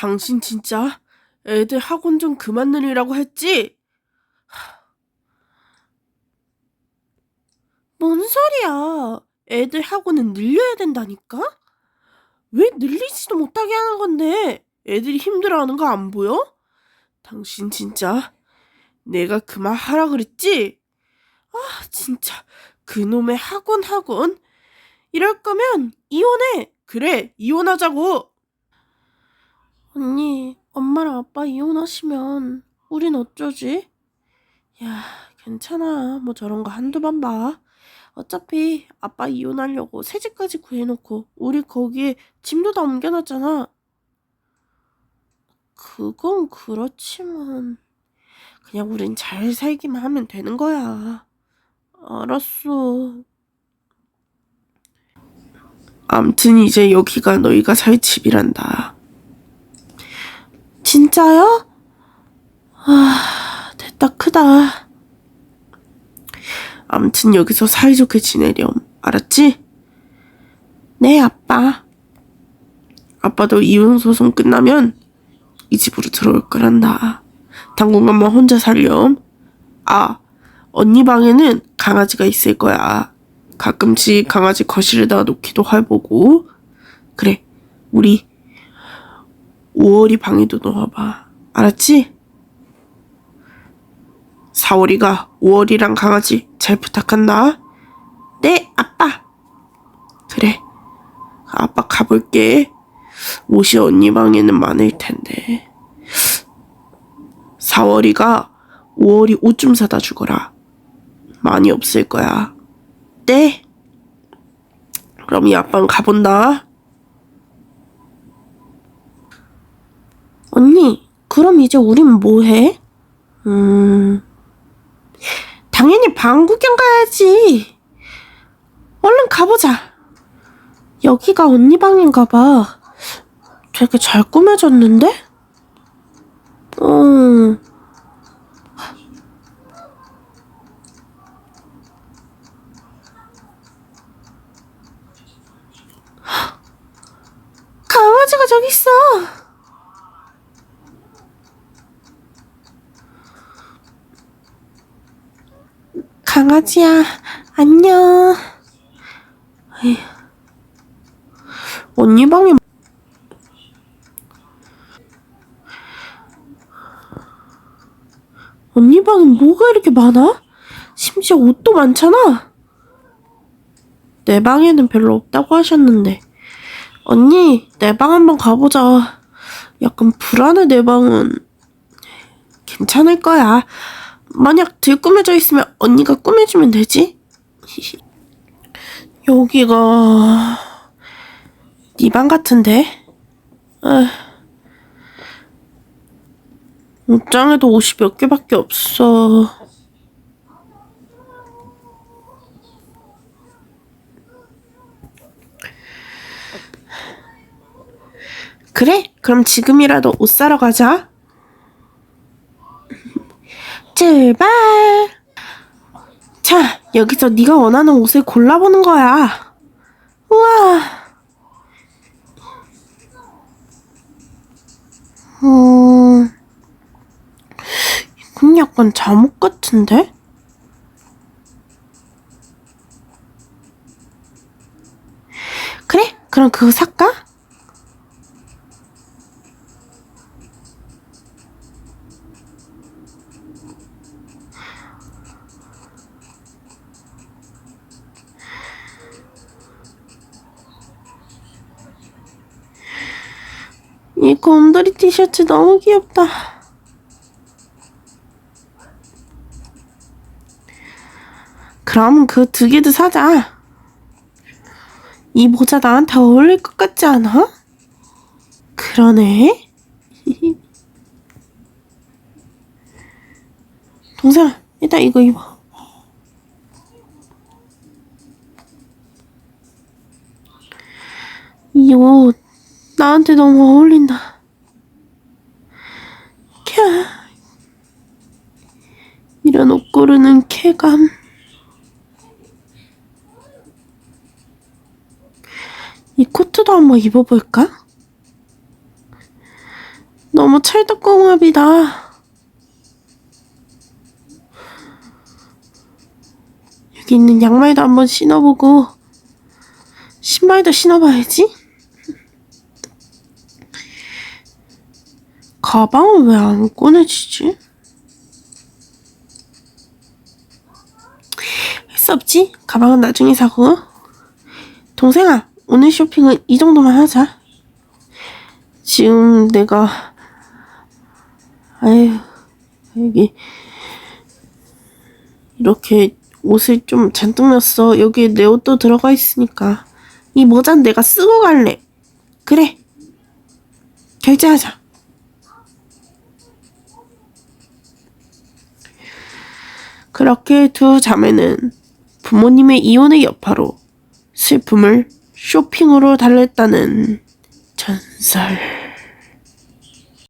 당신 진짜 애들 학원 좀 그만 늘리라고 했지? 뭔 소리야? 애들 학원은 늘려야 된다니까? 왜 늘리지도 못하게 하는 건데? 애들이 힘들어하는 거 안 보여? 당신 진짜 내가 그만 하라 그랬지? 아, 진짜 그놈의 학원 학원. 이럴 거면 이혼해. 그래, 이혼하자고. 언니, 엄마랑 아빠 이혼하시면 우린 어쩌지? 야, 괜찮아. 뭐 저런 거 한두 번 봐. 어차피 아빠 이혼하려고 새 집까지 구해놓고 우리 거기에 짐도 다 옮겨놨잖아. 그건 그렇지만 그냥 우린 잘 살기만 하면 되는 거야. 알았어. 암튼 이제 여기가 너희가 살 집이란다. 진짜요? 아, 됐다 크다. 암튼 여기서 사이좋게 지내렴. 알았지? 네, 아빠. 아빠도 이혼 소송 끝나면 이 집으로 들어올 거란다. 당분간만 혼자 살렴. 아, 언니 방에는 강아지가 있을 거야. 가끔씩 강아지 거실에다 놓기도 해보고. 그래, 우리 5월이 방에도 넣어봐. 알았지? 4월이가 5월이랑 강아지 잘 부탁한다. 네, 아빠. 그래, 아빠 가볼게. 옷이 언니 방에는 많을 텐데. 4월이가 5월이 옷 좀 사다 주거라. 많이 없을 거야. 네. 그럼 이 아빠는 가본다. 언니, 그럼 이제 우린 뭐 해? 음, 당연히 방 구경 가야지. 얼른 가보자. 여기가 언니 방인가 봐. 되게 잘 꾸며졌는데? 어. 강아지가 저기 있어. 강아지야, 안녕. 언니 방에 언니 방엔 뭐가 이렇게 많아? 심지어 옷도 많잖아. 내 방에는 별로 없다고 하셨는데. 언니, 내 방 한번 가보자. 약간 불안해, 내 방은. 괜찮을 거야. 만약 들 꾸며져 있으면 언니가 꾸며주면 되지? 여기가 네 방 같은데? 아, 옷장에도 옷이 몇 개밖에 없어. 그래? 그럼 지금이라도 옷 사러 가자. 출발. 자, 여기서 네가 원하는 옷을 골라보는 거야. 우와. 음, 이건 약간 잠옷 같은데? 그래, 그럼 그거 살까? 이 곰돌이 티셔츠 너무 귀엽다. 그럼 그 두 개도 사자. 이 모자 나한테 어울릴 것 같지 않아? 그러네. 동생아, 일단 이거 입어. 이 옷 나한테 너무 어울린다. 캬. 이런 옷 고르는 쾌감. 이 코트도 한번 입어볼까? 너무 찰떡궁합이다. 여기 있는 양말도 한번 신어보고 신발도 신어봐야지. 가방은 왜 안 꺼내지지? 할 수 없지. 가방은 나중에 사고. 동생아, 오늘 쇼핑은 이 정도만 하자. 지금 내가 아유 여기 이렇게 옷을 좀 잔뜩 넣었어. 여기에 내 옷도 들어가 있으니까 이 모자는 내가 쓰고 갈래. 그래. 결제하자. 그렇게 두 자매는 부모님의 이혼의 여파로 슬픔을 쇼핑으로 달랬다는 전설.